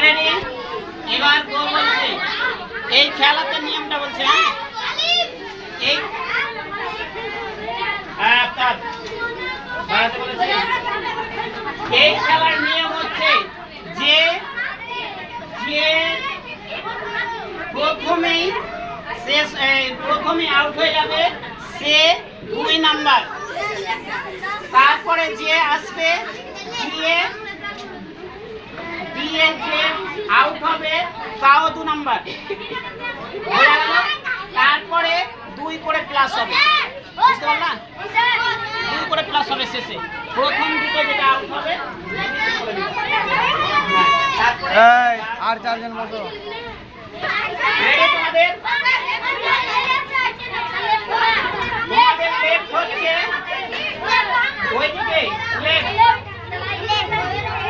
ready? এবার বলছে, এই খেলাতে নিয়মটা বলছে হ্যাঁ? হ্যাঁ। এই খেলার নিয়ম হচ্ছে যে প্রথমেই প্রথমে আউট হয়ে যাবে সে দুই নাম্বার তারপরে যে আসবে দিয়ে দিয়ে যে আউট হবে তাও দু নাম্বার তারপরে দুই করে প্লাস হবে। বুঝতে পারলাম দুই করে প্লাস হবে শেষে। প্রথম দুটো যেটা আউট হবে আর চারজন তোমাদের তোমাদের লেফট হচ্ছে ওইদিকে লেফট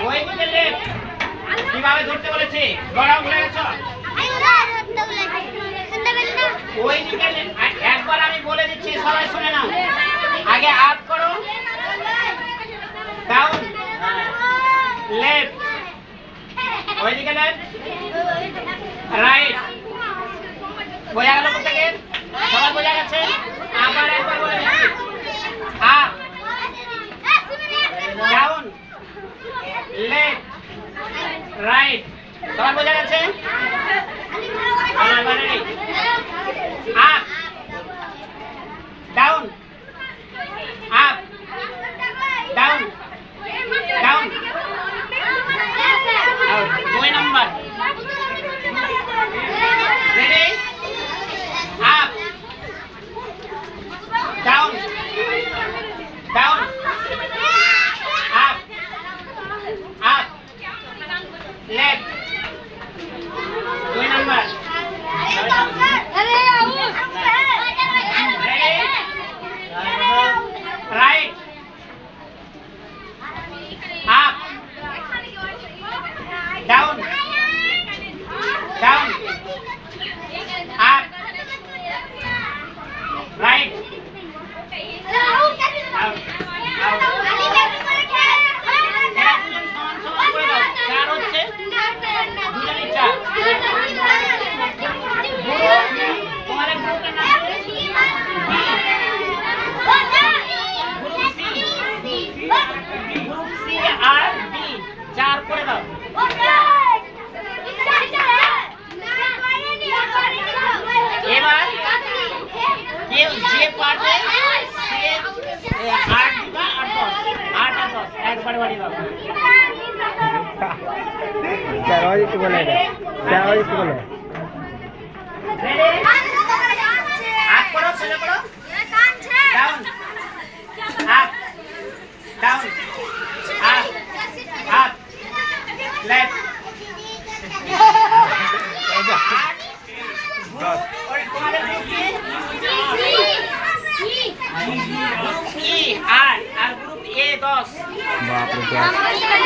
ওইদিকে লেফট কীভাবে ধরতে বলেছে। গড়াও ভুলে গেছো? left। একবার আমি বলে দিচ্ছি, সবাই শুনে নাও আগে আপ করো। ডাউন লেফট ওইদিকে লেফট রাইট বোঝা গেল প্রত্যেকে সবার বোঝা গেছে আবার একবার বলে দিচ্ছি আপ ডাউন লেফট রাইট সবার বোঝা গেছে আবার ready? Up down up down down দুই number ready up down down up up left দুই number right up down down কেউ যে পারবে সে এ, আট দিবা আর দশ আট আর দশ একবারে বাড়ি দাও স্যার ওই একটু বলে এটা স্যার ওই একটু বলে রেডি আপ করো ছেলে করো down up down up up left આપણે ગેસ